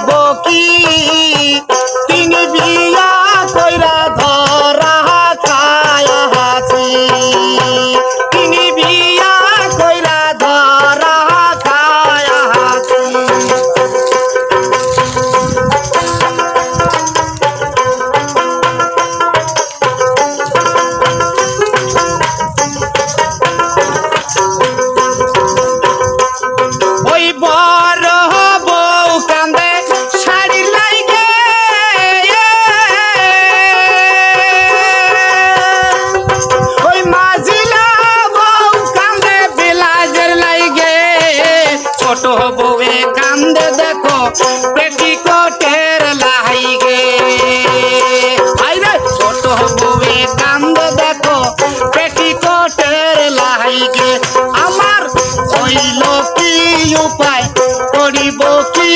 দিব কি ছোট বউয়ে কান্দে দেখো পেটিকোটের লাই গে। ছোট বউয়ে কান্দে দেখো পেটিকোটের লাই গে। আমার হইল কি উপায়, করিব কি?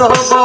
ojos.